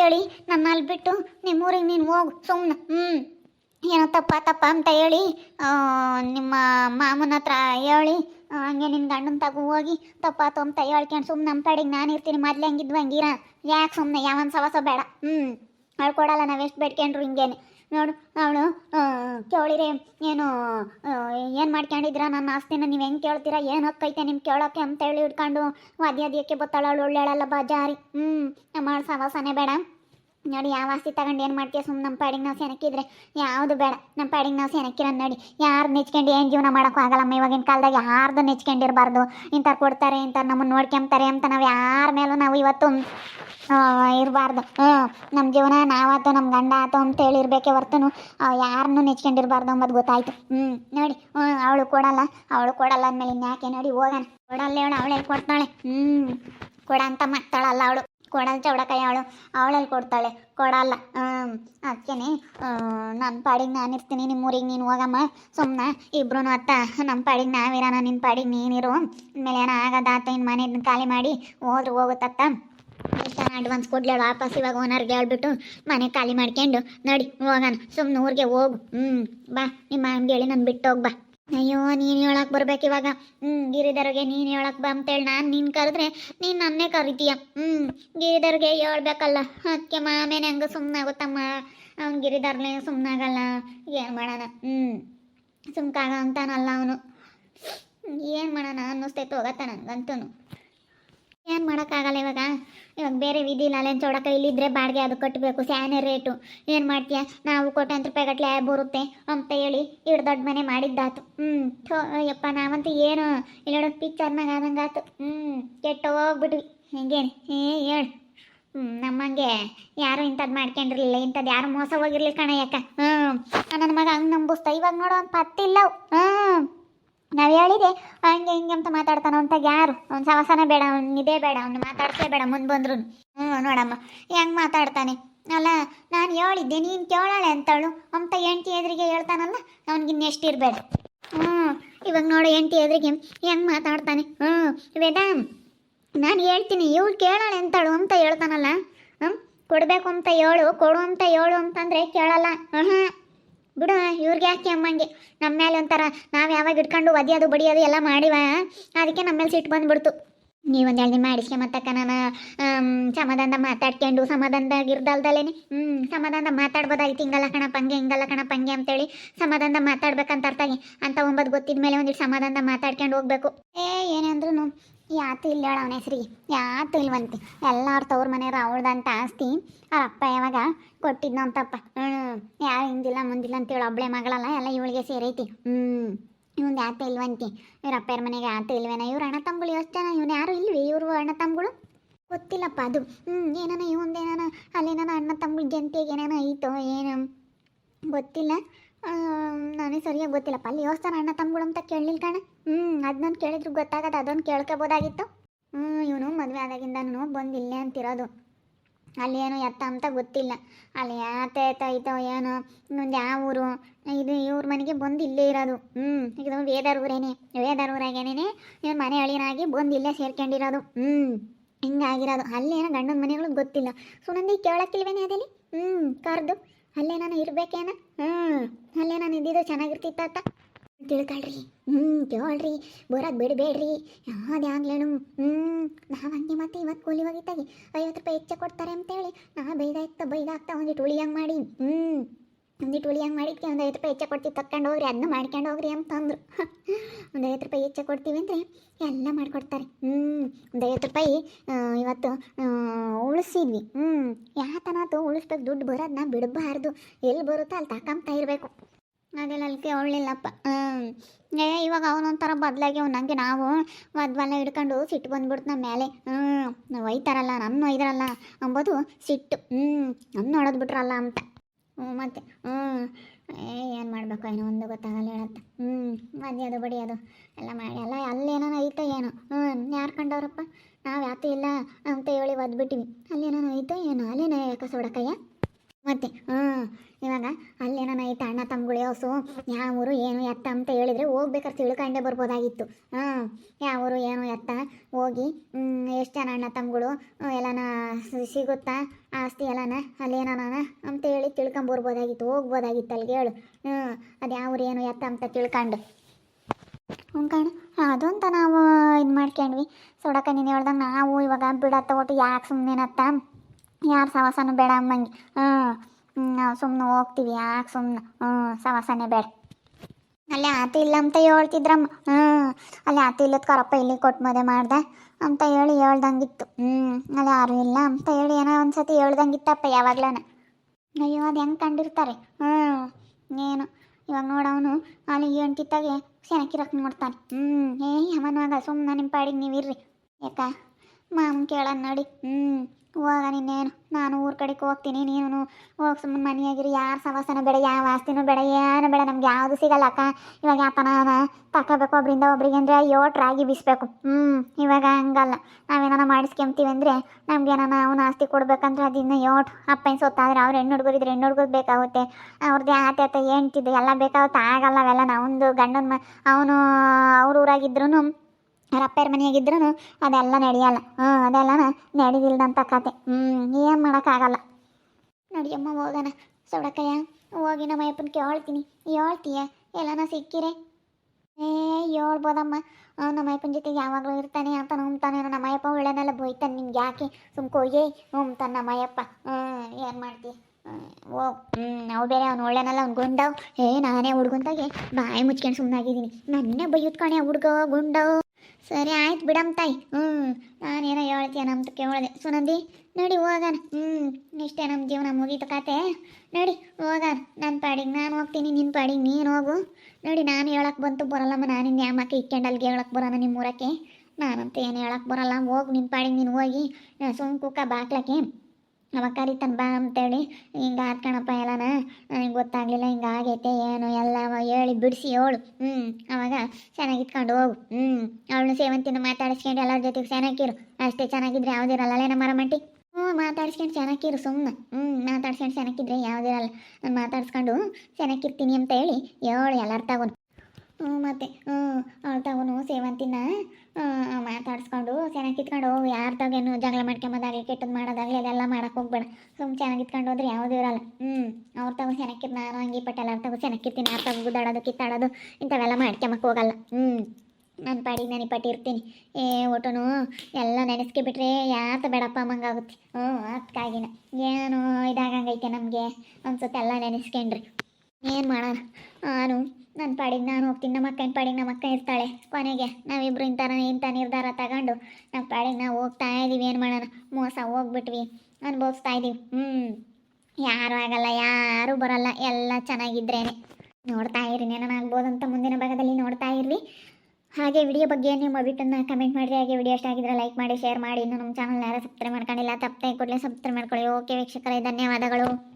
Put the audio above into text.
ಕೇಳಿ ನನ್ನ ಅಲ್ಲಿ ಬಿಟ್ಟು ನಿಮ್ಮೂರಿಗೆ ನೀನು ಹೋಗು ಸುಮ್ಮನೆ ಹ್ಞೂ ಏನೋ ತಪ್ಪ ತಪ್ಪ ಅಂತ ಹೇಳಿ ನಿಮ್ಮ ಮಾಮನ ಹತ್ರ ಹೇಳಿ ಹಂಗೆ ನಿನ್ನ ಗಂಡನ ತಗು ಹೋಗಿ ತಪ್ಪಾತು ಅಂತ ಹೇಳ್ಕೊಂಡು ಸುಮ್ಮನೆ ನಮ್ಮ ಕಡೆಗೆ ನಾನು ಇರ್ತೀನಿ, ಮೊದ್ಲು ಹಂಗಿದ್ವು ಹಂಗಿರ ಯಾಕೆ ಸುಮ್ಮನೆ ಯಾವನ್ ಸವಸ ಬೇಡ ಹ್ಞೂ ಹೇಳ್ಕೊಡಲ್ಲ ಕೊಡಲ್ಲ ನಾವು ಎಷ್ಟು ಬೇಡ್ಕೊಂಡ್ರು ಹಿಂಗೇನೆ. ನೋಡು, ಅವಳು ಕೇಳಿರಿ, ಏನು ಏನು ಮಾಡ್ಕೊಂಡಿದ್ರ ನನ್ನ ಆಸ್ತಿನ ನೀವು ಹೆಂಗೆ ಕೇಳ್ತೀರಾ? ಏನು ಹಕ್ಕೈತೆ ಕೇಳೋಕ್ಕೆ ಅಂತ ಹೇಳಿ ಹಿಡ್ಕೊಂಡು ವಾದ್ಯಾದ್ಯಕ್ಕೆ ಬತ್ತಾಳ ಅವಳು ಒಳ್ಳೆಳಲ್ಲ ಬಜಾರಿ. ಹ್ಞೂ ನಮ್ಮ ಸವಾಸನೆ ಬೇಡ. ನೋಡಿ, ಯಾವ ಆಸ್ತಿ ತಗೊಂಡು ಏನು ಮಾಡ್ತೀಯ? ಸುಮ್ಮನೆ ನಮ್ಮ ಪಾಡಿಗೆ ನಾವು ಸೆನಕ್ಕಿದ್ರೆ ಯಾವುದು ಬೇಡ. ನಮ್ಮ ಪಾಡಿಗೆ ನಾವು ಸೆನಕ್ಕಿರೋದು ನೋಡಿ. ಯಾರು ನೆಚ್ಕೊಂಡು ಏನು ಜೀವನ ಮಾಡೋಕ್ಕೂ ಆಗಲ್ಲಮ್ಮ ಇವಾಗಿನ ಕಾಲದಾಗ. ಯಾರ್ದು ನೆಚ್ಕೊಂಡಿರಬಾರ್ದು. ಇಂಥವ್ರು ಕೊಡ್ತಾರೆ, ಇಂಥವ್ರು ನಮ್ಮನ್ನು ನೋಡ್ಕೊಂತಾರೆ ಅಂತ ನಾವು ಯಾರ ಮೇಲೂ ನಾವು ಇವತ್ತು ಇರಬಾರ್ದು. ನಮ್ಮ ಜೀವನ ನಾವಾತು ನಮ್ಮ ಗಂಡ ಆತು ಅಂತ ಹೇಳಿರ್ಬೇಕೆ ಹೊರ್ತನು ಯಾರನ್ನೂ ನೆಚ್ಕೊಂಡಿರಬಾರ್ದು ಅಂಬದು ಗೊತ್ತಾಯ್ತು. ಹ್ಞೂ, ನೋಡಿ. ಹ್ಞೂ, ಅವಳು ಕೊಡಲ್ಲ. ಅವಳು ಕೊಡಲ್ಲ ಅಂದಮೇಲೆ ಇನ್ಯಾಕೆ? ನೋಡಿ, ಹೋಗೋಣ. ಕೊಡಲ್ಲ ಹೇಳು ಅವಳೆಲ್ಲಿ ಕೊಡ್ತಾಳೆ. ಹ್ಞೂ, ಕೊಡ ಅಂತ ಮಾಡ್ತಾಳಲ್ಲ ಅವಳು. ಕೊಡಲ್ ಚೌಡಕಾಯಿ ಅವಳು, ಅವಳಲ್ಲಿ ಕೊಡ್ತಾಳೆ. ಕೊಡಲ್ಲ. ಅದಕ್ಕೇನೆ ನನ್ನ ಪಾಡಿಗೆ ನಾನು ಇರ್ತೀನಿ ನಿಮ್ಮ ಊರಿಗೆ ನೀನು ಹೋಗಮ್ಮ. ಸುಮ್ಮನೆ ಇಬ್ರು ಅತ್ತ ನಮ್ಮ ಪಾಡಿಗೆ ನಾವಿರೋಣ ನಿನ್ನ ಪಾಡಿಗೆ ನೀನಿರು. ಆಮೇಲೆ ಏನೋ ಆಗದಾತ ಇನ್ನು ಮನೆ ಖಾಲಿ ಮಾಡಿ ಹೋದ್ರು ಹೋಗುತ್ತತ್ತ. ಅಡ್ವಾನ್ಸ್ ಕೊಡ್ಲೇಳು ವಾಪಸ್ ಇವಾಗ ಓನರ್ಗೆ ಹೇಳ್ಬಿಟ್ಟು ಮನೆ ಖಾಲಿ ಮಾಡ್ಕೊಂಡು ನೋಡಿ, ಹೋಗೋಣ. ಸುಮ್ಮನೆ ಊರಿಗೆ ಹೋಗು. ಹ್ಞೂ ಬಾ, ನಿಮ್ಮ ಹೇಳಿ ನಾನು ಬಿಟ್ಟು ಹೋಗಿ, ಬಾ. ಅಯ್ಯೋ, ನೀನು ಹೇಳಕ್ ಬರ್ಬೇಕು ಇವಾಗ. ಹ್ಞೂ ಗಿರಿಧರ್ಗೆ ನೀನು ಹೇಳಕ್ ಬಾ ಅಂತೇಳಿ ನಾನು ನೀನು ಕರೆದ್ರೆ ನೀನು ನನ್ನೇ ಕರಿತೀಯ. ಹ್ಞೂ ಗಿರಿಧರ್ಗೆ ಹೇಳ್ಬೇಕಲ್ಲ. ಅದಕ್ಕೆ ಮಾಮೇನೆ ಹಂಗೆ ಸುಮ್ಮನೆ ಆಗುತ್ತಮ್ಮ ಅವ್ನು ಗಿರಿಧರ್ನೇ ಸುಮ್ಮನಾಗಲ್ಲ ಏನು ಮಾಡೋಣ? ಹ್ಞೂ ಸುಮ್ಕಾಗ ಅಂತಾನಲ್ಲ ಅವನು. ಏನು ಮಾಡೋಣ ಅನ್ನಿಸ್ತೈತೆ ಹೋಗತ್ತ ನನಗಂತೂ ಏನು ಮಾಡೋಕ್ಕಾಗಲ್ಲ ಇವಾಗ? ಇವಾಗ ಬೇರೆ ವಿಧಿ ಇಲ್ಲ ಅಲ್ಲೇನು ಚೌಡಕ ಇಲ್ಲಿದ್ರೆ ಬಾಡಿಗೆ ಅದು ಕಟ್ಟಬೇಕು ಸ್ಯಾನೆ ರೇಟು. ಏನು ಮಾಡ್ತೀಯ? ನಾವು ಕೊಟ್ಟಂತ ರೂಪಾಯಿ ಗಟ್ಟಲೆ ಬರುತ್ತೆ ಅಂತ ಹೇಳಿ ಇಷ್ಟು ದೊಡ್ಡ ಮನೆ ಮಾಡಿದ್ದಾತು. ಹ್ಞೂ ಥೋ ಯಪ್ಪ ನಾವಂತೂ ಏನು? ಇಲ್ಲಿ ನೋಡೋ ಪಿಕ್ಚರ್ನಾಗ ಆದಂಗೆ ಆತು. ಹ್ಞೂ ಕೆಟ್ಟ ಹೋಗ್ಬಿಟ್ವಿ ಹೆಂಗೇನು? ಏ ಹೇಳು ಹ್ಞೂ ನಮ್ಮಂಗೆ ಯಾರು ಇಂಥದ್ದು ಮಾಡ್ಕೊಂಡಿರಲಿಲ್ಲ ಇಂಥದ್ದು ಯಾರು ಮೋಸ ಹೋಗಿರ್ಲಿಲ್ಲ ಕಣ ಯಾಕ ಹ್ಞೂ ನನ್ನ ಮಗ ಹಂಗೆ ನಂಬಿಸ್ತಾ. ಇವಾಗ ನೋಡೋ ಒಂದು ಪತ್ತಿಲ್ಲ ಹ್ಞೂ ನಾವು ಹೇಳಿದೆ, ಹಂಗೆ ಹಿಂಗೆ ಅಂತ ಮಾತಾಡ್ತಾನೋ ಅಂತ ಯಾರು? ಅವ್ನು ಸವಸನ ಬೇಡ, ಅವ್ನು ಇದೇ ಬೇಡ, ಅವ್ನು ಮಾತಾಡ್ಸೇ ಬೇಡ ಮುಂದೆ ಬಂದ್ರು ಹ್ಞೂ ನೋಡಮ್ಮ ಹೆಂಗೆ ಮಾತಾಡ್ತಾನೆ. ಅಲ್ಲ, ನಾನು ಹೇಳಿದ್ದೆ, ನೀನು ಕೇಳಾಳೆ ಅಂತಾಳು ಅಂತ ಹೆಂಡ್ತಿ ಎದುರಿಗೆ ಹೇಳ್ತಾನಲ್ಲ ಅವ್ನಿಗಿನ್ನ ಎಷ್ಟು ಇರಬೇಡ. ಹ್ಞೂ ಇವಾಗ ನೋಡು ಹೆಂಡ್ತಿ ಎದುರಿಗೆ ಹೆಂಗೆ ಮಾತಾಡ್ತಾನೆ. ಹ್ಞೂ ವೇದಾಮ್ ನಾನು ಹೇಳ್ತೀನಿ, ಇವಳು ಕೇಳಾಳೆ ಅಂತಳು ಅಂತ ಹೇಳ್ತಾನಲ್ಲ. ಹ್ಞೂ ಕೊಡಬೇಕು ಅಂತ ಹೇಳು, ಕೊಡು ಅಂತ ಹೇಳು ಅಂತಂದರೆ ಕೇಳಲ್ಲ. ಹ್ಞೂ ಬಿಡು, ಇವ್ರಿಗೆ ಯಾಕೆ ಅಮ್ಮಂಗೆ? ನಮ್ಮ ಮೇಲೆ ಒಂಥರ ನಾವು ಯಾವಾಗ ಇಟ್ಕೊಂಡು ಒದಿಯೋದು, ಬಡಿಯೋದು ಎಲ್ಲ ಮಾಡಿವ, ಅದಕ್ಕೆ ನಮ್ಮ ಮೇಲೆ ಸಿಟ್ಟು ಬಂದ್ಬಿಡ್ತು. ನೀವೊಂದು ಎರಡು ದಿನ ಮಾಡಿಸ್ಕೊಂಬತ್ತಕ್ಕ ನಾನು ಸಮಾಧಾನದ ಮಾತಾಡ್ಕೊಂಡು ಸಮಾಧಾನದಾಗ ಇರ್ದಲ್ದಲೇನೆ ಹ್ಞೂ ಸಮಾಧಾನದ ಮಾತಾಡ್ಬೋದಾಗಿತ್ತು, ಹಿಂಗಲ್ಲ ಕಣಪ್ಪ, ಹಂಗೆ, ಹಿಂಗಲ್ಲ ಕಣಪ್ಪ, ಹಂಗೆ ಅಂತೇಳಿ ಸಮಾಧಾನದ ಮಾತಾಡ್ಬೇಕಂತ ಅರ್ಥಾಗಿ ಅಂತ ಒಂಬತ್ತು ಗೊತ್ತಿದ ಮೇಲೆ ಒಂದಿಟ್ಟು ಸಮಾಧಾನದ ಮಾತಾಡ್ಕೊಂಡು ಹೋಗ್ಬೇಕು. ಏ ಏನಂದ್ರೂ ಯಾತು ಇಲ್ಲ ಹೇಳ ಅವನ ಹೆಸರಿಗೆ. ಯಾತು ಇಲ್ವಂತೆ. ಎಲ್ಲಾರ ತವ್ರ ಮನೆಯವ್ರು ಅವಳ್ದಂತ ಆಸ್ತಿ. ಅವ್ರ ಅಪ್ಪ ಯಾವಾಗ ಕೊಟ್ಟಿದ್ನೋ ಅಂತಪ್ಪ ಹ್ಞೂ ಯಾರು ಹಿಂದಿಲ್ಲ, ಮುಂದಿಲ್ಲ ಅಂತೇಳಿ ಒಬ್ಳೆ ಮಗಳಲ್ಲ, ಎಲ್ಲ ಇವಳಿಗೆ ಸೇರೈತಿ. ಹ್ಞೂ ಇವಂದು ಯಾತ ಇಲ್ವಂತಿ. ಇವ್ರ ಮನೆಗೆ ಆತ ಇಲ್ವೇನ. ಇವ್ರ ಅಣ್ಣ ತಂಬುಳು ಎಷ್ಟು ಜನ? ಇವ್ನು ಯಾರು ಇಲ್ವಿ? ಇವ್ರು ಅಣ್ಣ ತಂಬುಳು ಗೊತ್ತಿಲ್ಲಪ್ಪ ಅದು. ಹ್ಞೂ ಏನಾನ ಇವಂದೇನಾನ ಅಲ್ಲೇನಾನ ಅಣ್ಣ ತಮ್ಮಗಳ ಜಂತಿಗೆ ಏನೇನೋ ಐತೋ, ಏನು? ಗೊತ್ತಿಲ್ಲ. ನನಗೆ ಸರಿಯಾಗಿ ಗೊತ್ತಿಲ್ಲಪ್ಪ. ಅಲ್ಲಿ ಯೋಸ್ತಾನ ಅಣ್ಣ ತಮ್ಮಗಳು ಅಂತ ಕೇಳಲಿಲ್ಲ ಕಣ. ಹ್ಞೂ ಅದನ್ನೊಂದು ಕೇಳಿದ್ರು ಗೊತ್ತಾಗದ, ಅದೊಂದು ಕೇಳ್ಕೋಬೋದಾಗಿತ್ತು. ಹ್ಞೂ ಇವನು ಮದುವೆ ಆದಾಗಿಂದನೂ ಬಂದು ಇಲ್ಲೇ ಅಂತಿರೋದು. ಅಲ್ಲಿ ಏನು ಎತ್ತ ಅಂತ ಗೊತ್ತಿಲ್ಲ. ಅಲ್ಲಿ ಯಾತ ಐತೋ ಏನೋ, ಇನ್ನೊಂದು ಯಾವ ಊರು, ಇದು ಇವ್ರ ಮನೆಗೆ ಬಂದು ಇಲ್ಲೇ ಇರೋದು. ಹ್ಞೂ ಇದು ವೇದರ್ ಊರೇನೆ. ವೇದರ್ ಊರಾಗೇನೇ ಇವ್ರ ಮನೆ ಅಳಿನಾಗಿ ಬಂದು ಇಲ್ಲೇ ಸೇರ್ಕೊಂಡಿರೋದು. ಹ್ಞೂ ಹಿಂಗಾಗಿರೋದು. ಅಲ್ಲೇನೋ ಗಂಡನ ಮನೆಗಳು ಗೊತ್ತಿಲ್ಲ. ಸುನಂದಿ ಕೇಳಕ್ಕಿಲ್ವೇನೆ ಅದೇಲಿ ಹ್ಞೂ ಕರ್ದು. ಅಲ್ಲೇ ನಾನು ಇರ್ಬೇಕೇನ? ಹ್ಞೂ. ಅಲ್ಲೇ ನಾನು ಇದ್ದಿದ್ದು ಚೆನ್ನಾಗಿರ್ತಿತ್ತ ತಿಳ್ಕೊಳ್ರಿ ಹ್ಞೂ, ಕೇಳ್ರಿ. ಬರೋದು ಬಿಡಬೇಡ್ರಿ ಯಾವ್ದು ಆಗ್ಲೇನು. ಹ್ಞೂ. ನಾವು ಹಂಗೆ ಮತ್ತೆ ಇವತ್ತು ಕೂಲಿ ಹೋಗಿತ್ತಾಗಿ ಐವತ್ತು ರೂಪಾಯಿ ಹೆಚ್ಚು ಕೊಡ್ತಾರೆ ಅಂತೇಳಿ ನಾ ಬೈದಾಗ್ತಾ ಬೈದಾಗ್ತಾ ಒಂದಿಟ್ಟು ಉಳಿಯಂಗೆ ಮಾಡಿ. ಹ್ಞೂ. ಒಂದಿಟ್ಟು ಉಳಿಯಂಗೆ ಮಾಡಿದ್ಕೆ ಒಂದು ಐವತ್ತು ರೂಪಾಯಿ ಹೆಚ್ಚ ಕೊಡ್ತೀವಿ, ತಕ್ಕೊಂಡು ಹೋಗ್ರಿ ಅದನ್ನ ಮಾಡ್ಕೊಂಡು ಹೋಗ್ರಿ ಅಂತಂದ್ರು. ಒಂದು ಐವತ್ತು ರೂಪಾಯಿ ಹೆಚ್ಚೆ ಕೊಡ್ತೀವಿ ಅಂದರೆ ಎಲ್ಲ ಮಾಡಿಕೊಡ್ತಾರೆ. ಹ್ಞೂ ಒಂದು ಐವತ್ತು ರೂಪಾಯಿ ಇವತ್ತು ಉಳಿಸಿದ್ವಿ. ಹ್ಞೂ ಯಾತನಾತು ಉಳಿಸ್ಬೇಕು, ದುಡ್ಡು ಬರೋದನ್ನ ಬಿಡಬಾರ್ದು. ಎಲ್ಲಿ ಬರುತ್ತೋ ಅಲ್ಲಿ ತಕೊಂಬ್ತಾ ಇರಬೇಕು. ಅದೆಲ್ಲ ಅಲ್ಲಿ ಒಳ್ಳಿಲ್ಲಪ್ಪ ಹ್ಞೂ ಏ, ಇವಾಗ ಅವನೊಂಥರ ಬದಲಾಗಿ ನನಗೆ ನಾವು ಮದ್ವೆಲ್ಲ ಹಿಡ್ಕೊಂಡು ಸಿಟ್ಟು ಬಂದ್ಬಿಡ್ತು ನಮ್ಮ ಮೇಲೆ ಹ್ಞೂ ಒಯ್ತಾರಲ್ಲ ನಮ್ಮ ಒಯ್ದಾರಲ್ಲ ಅಂಬೋದು ಸಿಟ್ಟು. ಹ್ಞೂ ನನ್ನ ನೋಡೋದು ಬಿಟ್ರಲ್ಲ ಅಂತ. ಮತ್ತೆ, ಹ್ಞೂ. ಏನು ಮಾಡಬೇಕು ಏನೋ ಒಂದು ಗೊತ್ತಾಗಲ್ಲ ಹೇಳತ್ತ. ಹ್ಞೂ ಅದು ಬಡಿಯೋದು ಎಲ್ಲ ಮಾಡಿ, ಎಲ್ಲ ಅಲ್ಲೇನೋ ಐತೋ ಏನೋ. ಹ್ಞೂ, ಯಾರು ಕಂಡವ್ರಪ್ಪ? ನಾವು ಯಾತು ಇಲ್ಲ ಅಂತ ಹೇಳಿ ಒದ್ಬಿಟ್ಟಿವಿ. ಅಲ್ಲೇನೋ ಐತೋ ಏನೋ? ಅಲ್ಲೇನೋ ಯಾಕೆ ಸೋಡಕಯ್ಯ ಮತ್ತೆ ಹ್ಞೂ ಇವಾಗ ಅಲ್ಲೇನ ನೈಟ್ ಅಣ್ಣ ತಮ್ಮಗಳು ಹೊಸು ಯಾವ ಊರು ಏನು ಎತ್ತ ಅಂತ ಹೇಳಿದ್ರೆ ಹೋಗ್ಬೇಕಾದ್ರೆ ತಿಳ್ಕೊಂಡೇ ಬರ್ಬೋದಾಗಿತ್ತು. ಹಾಂ ಯಾವ ಊರು ಏನು ಎತ್ತ, ಹೋಗಿ ಎಷ್ಟು ಜನ ಅಣ್ಣ ತಮ್ಮಗಳು ಎಲ್ಲನ ಸಿಗುತ್ತಾ, ಆಸ್ತಿ ಎಲ್ಲನ ಅಲ್ಲೇನನ ಅಂತ ಹೇಳಿ ತಿಳ್ಕೊಂಬರ್ಬೋದಾಗಿತ್ತು ಹೋಗ್ಬೋದಾಗಿತ್ತು ಅಲ್ಲಿಗೆ ಹೇಳು. ಹ್ಞೂ ಅದು ಯಾವ ಊರು ಏನು ಎತ್ತ ಅಂತ ತಿಳ್ಕೊಂಡು. ಕಣ, ಅದಂತ ನಾವು ಇದು ಮಾಡ್ಕೊಂಡ್ವಿ ಸೊಡಕ ನೀನು ಹೇಳ್ದಂಗೆ ನಾವು ಇವಾಗ ಬಿಡತ್ತ ಒಟ್ಟು ಯಾಕೆ ಸುಮ್ಮನೆನತ್ತ ಯಾರು ಸವಾಸನೂ ಬೇಡ ಅಮ್ಮಂಗೆ. ಹ್ಞೂ ನಾವು ಸುಮ್ಮನೆ ಹೋಗ್ತೀವಿ, ಯಾಕೆ ಸುಮ್ಮನೆ ಹ್ಞೂ, ಸವಾಸನೇ ಬೇಡ. ಅಲ್ಲಿ ಆತ ಇಲ್ಲ ಅಂತ ಹೇಳ್ತಿದ್ರಮ್ಮ. ಹ್ಞೂ, ಅಲ್ಲಿ ಆತ ಇಲ್ಲದ ಕರಪ್ಪ ಇಲ್ಲಿ ಕೊಟ್ಟು ಮದುವೆ ಮಾಡ್ದೆ ಅಂತ ಹೇಳಿ ಹೇಳ್ದಂಗಿತ್ತು. ಹ್ಞೂ, ಅಲ್ಲಿ ಯಾರೂ ಇಲ್ಲ ಅಂತ ಹೇಳಿ ಏನೋ ಒಂದ್ಸತಿ ಹೇಳ್ದಂಗಿತ್ತಪ್ಪ ಯಾವಾಗ್ಲನ. ಅಯ್ಯೋ, ಅದು ಹೆಂಗೆ ಕಂಡಿರ್ತಾರೆ? ಹ್ಞೂ, ಏನು? ಇವಾಗ ನೋಡವನು ಅಲ್ಲಿ ಎಂಟಿತ್ತಾಗೆ ಸೆನಕಿರಕ್ಕೆ ನೋಡ್ತಾನೆ. ಹ್ಞೂ, ಏಯ್ ಅಮ್ಮನವಾಗ ಸುಮ್ಮನೆ ನಿಮ್ಮ ಪಾಡಿಗೆ ನೀವು ಇರ್ರಿ ಯಾಕ? ಮಾಮನ್ ಕೇಳೋಣ ನೋಡಿ. ಹ್ಞೂ ಹೋಗ ನಿನ್ನೇನು ನಾನು ಊರ ಕಡೆಗೆ ಹೋಗ್ತೀನಿ, ನೀನು ಹೋಗಿ ಸುಮ್ಮನೆ ಮನೆಯಾಗಿರಿ. ಯಾರು ಸವಾಸನ ಬೇಡ, ಯಾವ ಆಸ್ತಿನೂ ಬೇಡ, ಏನು ಬೇಡ, ನಮ್ಗೆ ಯಾವುದು ಸಿಗಲ್ಲ ಅಕ್ಕ. ಇವಾಗ ಯಾತನ ತಗೋಬೇಕು ಒಬ್ರಿಂದ ಒಬ್ರಿಗೆ ಅಂದರೆ ಯೋಟ್ ರಾಗಿ ಬೀಸಬೇಕು. ಹ್ಞೂ ಇವಾಗ ಹಂಗಲ್ಲ. ನಾವೇನಾರ ಮಾಡಿಸ್ಕೊಂತೀವಿ ಅಂದರೆ ನಮ್ಗೆ ಏನಾನ ಅವನ ಆಸ್ತಿ ಕೊಡ್ಬೇಕಂದ್ರೆ ಅದನ್ನ ಯೋಟ್. ಅಪ್ಪನ ಸೊತ್ತಾದ್ರೆ ಅವ್ರು ಹೆಣ್ಣು ಹುಡುಗರು ಇದ್ರೆ ಹೆಣ್ಣು ಹುಡುಗರು ಬೇಕಾಗುತ್ತೆ. ಅವ್ರದ್ದು ಆತ ಆತ ಏನ್ತಿದ್ದು ಎಲ್ಲ ಬೇಕಾಗುತ್ತೆ. ಆಗಲ್ಲ ಅವೆಲ್ಲ. ನಾವೊಂದು ಗಂಡನ ಮ ಅವನು, ಅವ್ರ ಊರಾಗಿದ್ರು ಅವ್ರ ಅಪ್ಪರ ಮನೆಯಾಗಿದ್ರು ಅದೆಲ್ಲ ನಡೆಯಲ್ಲ. ಹ್ಞೂ ಅದೆಲ್ಲ ನಡೆದಿಲ್ದಂಥ ಕತೆ. ಹ್ಞೂ ಏನು ಮಾಡೋಕ್ಕಾಗಲ್ಲ. ನಡಿಯಮ್ಮ, ಹೋಗೋಣ. ಸೊಡಕಯ್ಯ ಹೋಗಿ ನಮ್ಮ ಅಯ್ಯಪ್ಪನ ಕೇಳ್ತೀನಿ. ಹೇಳ್ತೀಯ? ಎಲ್ಲನ ಸಿಕ್ಕಿರೆ? ಏ, ಹೇಳ್ಬೋದಮ್ಮ. ನಮ್ಮ ಅಯ್ಯಪ್ಪನ ಜೊತೆಗೆ ಯಾವಾಗಲೂ ಇರ್ತಾನೆ ಅಂತ ನಂಬ್ತಾನೆ ನಮ್ಮ ಅಯ್ಯಪ್ಪ ಒಳ್ಳೆನೆಲ್ಲ ಬೈತಾನೆ ನಿಮ್ಗೆ ಯಾಕೆ? ಸುಮ್ಕೋಯೇ ಉಮ್ತಾನೆ ನಮ್ಮ ಅಯ್ಯಪ್ಪ. ಹ್ಞೂ ಏನು ಮಾಡ್ತೀಯ? ಓ ಹ್ಞೂ ನಾವು ಬೇರೆ ಅವ್ನು ಒಳ್ಳೆನಲ್ಲ, ಅವ್ನು ಗುಂಡವ್. ಏ, ನಾನೇ ಹುಡ್ಗಂತಾಗೆ ಬಾಯಿ ಮುಚ್ಕೊಂಡು ಸುಮ್ಮನಾಗಿದ್ದೀನಿ ನನ್ನೇ ಬೈಯುತ್ಕಾಣೆ ಹುಡ್ಗ ಗುಂಡವ್. ಸರಿ ಆಯ್ತು ಬಿಡಮ್ಮ ತಾಯಿ. ಹ್ಞೂ ನಾನೇನೋ ಹೇಳ್ತೀಯ ಅಂತ ಕೇಳಿದೆ. ಸುನಂದಿ, ನಡಿ ಹೋಗೋಣ. ಹ್ಞೂ ಇಷ್ಟೇ ನಮ್ಮ ಜೀವನ ಮುಗೀತು ಕತೆ. ನಡಿ ಹೋಗೋಣ. ನನ್ನ ಪಾಡಿಗೆ ನಾನು ಹೋಗ್ತೀನಿ ನಿನ್ನ ಪಾಡಿಗೆ ನೀನು ಹೋಗು. ನೋಡಿ, ನಾನು ಹೇಳಕ್ಕೆ ಬಂತು ಬರಲ್ಲಮ್ಮ. ನಾನಿನ್ನ ಯಾಮಕ್ಕೆ ಇಕ್ಕೊಂಡು ಅಲ್ಲಿಗೆ ಹೇಳಕ್ಕೆ ಬರೋಣ ನಿಮ್ಮ ಊರಕ್ಕೆ ನಾನಂತ ಏನು ಹೇಳಕ್ಕೆ ಬರಲ್ಲ. ಹೋಗು ನಿನ್ನ ಪಾಡಿಗೆ ನೀನು ಹೋಗಿ. ಸುಮ್ ಕುಕ್ಕ ಬಾಕ್ಲಕ್ಕೆ. ಅವ ತನ್ ಬಾ ಅಂತೇಳಿ. ಹಿಂಗೆ ಆತ್ಕಣಪ್ಪ ಎಲ್ಲನ. ನನಗೆ ಗೊತ್ತಾಗಲಿಲ್ಲ, ಹಿಂಗೆ ಆಗೈತೆ, ಏನು, ಎಲ್ಲ ಹೇಳಿ ಬಿಡಿಸಿ ಹೇಳು. ಹ್ಞೂ ಅವಾಗ ಚೆನ್ನಾಗಿ ಇಟ್ಕೊಂಡು ಹೋಗು. ಹ್ಞೂ ಅವಳನ್ನ ಸೇವಂತಿನ ಮಾತಾಡಿಸ್ಕೊಂಡು ಎಲ್ಲರ ಜೊತೆಗೆ ಚೆನ್ನಾಗಿರು ಅಷ್ಟೇ ಚೆನ್ನಾಗಿದ್ರೆ ಯಾವುದಿರಲ್ಲ ನಮ್ಮ ಮರಮಂಟಿ? ಹ್ಞೂ ಮಾತಾಡ್ಸ್ಕೊಂಡು ಚೆನ್ನಾಗಿರು ಸುಮ್ಮನೆ ಹ್ಞೂ ಮಾತಾಡ್ಸ್ಕೊಂಡು ಚೆನ್ನಾಗಿದ್ರೆ ಯಾವುದಿರಲ್ಲ ನಾನು ಮಾತಾಡ್ಸ್ಕೊಂಡು ಚೆನ್ನಾಗಿರ್ತೀನಿ ಅಂತ ಹೇಳಿ ಹೇಳು ಎಲ್ಲರ ತಗೊಂಡು. ಮತ್ತೆ ತಗೊಂಡು ಸೇವಂತಿನ ಮಾತಾಡ್ಸ್ಕೊಂಡು ಚೆನ್ನಾಗಿ ಕಿತ್ಕೊಂಡು ಹೋಗು, ಯಾರ ತಗೇನು ಜಗಳ ಮಾಡ್ಕೊಂಬೋದಾಗಲಿ ಕೆಟ್ಟದ್ದು ಮಾಡೋದಾಗಲಿ, ಅದೆಲ್ಲ ಮಾಡಕ್ಕೆ ಹೋಗ್ಬೇಡ. ಸುಮ್ಮನೆ ಚೆನ್ನಾಗಿ ಇಟ್ಕೊಂಡು ಹೋದ್ರೆ ಯಾವುದೂ ಇರಲ್ಲ. ಹ್ಞೂ, ಅವ್ರ ತಗೋ ಕಿತ್, ನಾನು ಹಂಗೆ ಪಟ್ಟೆಲ್ಲ ಅವ್ರ ತಗೋ ಚೆನ್ನಾಗಿರ್ತೀನಿ ಅವ್ರ ತಗೋ ಗುದ್ದಾಡೋದು, ಕಿತ್ತಾಡೋದು, ಇಂಥವೆಲ್ಲ ಮಾಡ್ಕೊಂಬಕ್ಕೆ ಹೋಗಲ್ಲ. ಹ್ಞೂ ನನ್ನ ಪಾಡಿಗೆ ನಾನು ಪಟ್ಟು ಇರ್ತೀನಿ ಏ, ಒಟ್ಟನು ಎಲ್ಲ ನೆನೆಸ್ಕೆ ಬಿಟ್ರೆ ಯಾತ ಬೇಡಪ್ಪ ಅಮ್ಮಂಗಾಗುತ್ತೆ ಹ್ಞೂ ಅದಕ್ಕಾಗಿನ ಏನು ಇದಾಗಂಗೈತೆ ನಮಗೆ. ಅನ್ಸುತ್ತೆ ಎಲ್ಲ ನೆನೆಸ್ಕೊಂಡ್ರಿ. ಏನು ಮಾಡೋಣ? ನಾನು ನನ್ನ ಪಾಡಿಗೆ ನಾನು ಹೋಗ್ತೀನಿ. ನಮ್ಮ ಅಕ್ಕನ ಪಾಡಿಗೆ ನಮ್ಮ ಅಕ್ಕ ಇರ್ತಾಳೆ ಕೊನೆಗೆ. ನಾವಿಬ್ಬರು ಇಂಥರ ಇಂಥ ನಿರ್ಧಾರ ತಗೊಂಡು ನಮ್ಮ ಪಾಡಿಗೆ ನಾವು ಹೋಗ್ತಾ ಇದ್ದೀವಿ ಏನು ಮಾಡೋಣ? ಮೋಸ ಹೋಗ್ಬಿಟ್ವಿ. ಅನುಭವಿಸ್ತಾ ಇದ್ದೀವಿ ಹ್ಞೂ ಯಾರೂ ಆಗಲ್ಲ, ಯಾರೂ ಬರಲ್ಲ. ಎಲ್ಲ ಚೆನ್ನಾಗಿದ್ರೇನೆ. ನೋಡ್ತಾ ಇರಿ ಏನಾಗ್ಬೋದು ಅಂತ ಮುಂದಿನ ಭಾಗದಲ್ಲಿ ನೋಡ್ತಾ ಇರಲಿ ಹಾಗೆ ವಿಡಿಯೋ ಬಗ್ಗೆ ನಿಮ್ಮ ಅಭಿಪ್ರಾಯ ಕಮೆಂಟ್ ಮಾಡಿರಿ. ಹಾಗೆ ವಿಡಿಯೋ ಇಷ್ಟ ಆಗಿದ್ರೆ ಲೈಕ್ ಮಾಡಿ ಶೇರ್ ಮಾಡಿ. ಇನ್ನು ನಮ್ಮ ಚಾನಲ್ ಯಾರು ಸಬ್ಸ್ಕ್ರೈಬ್ ಮಾಡ್ಕೊಂಡಿಲ್ಲ, ತಪ್ಪದೆ ಕೂಡಲೇ ಸಬ್ಸ್ಕ್ರೈಬ್ ಮಾಡ್ಕೊಳ್ಳಿ. ಓಕೆ ವೀಕ್ಷಕರೇ, ಧನ್ಯವಾದಗಳು.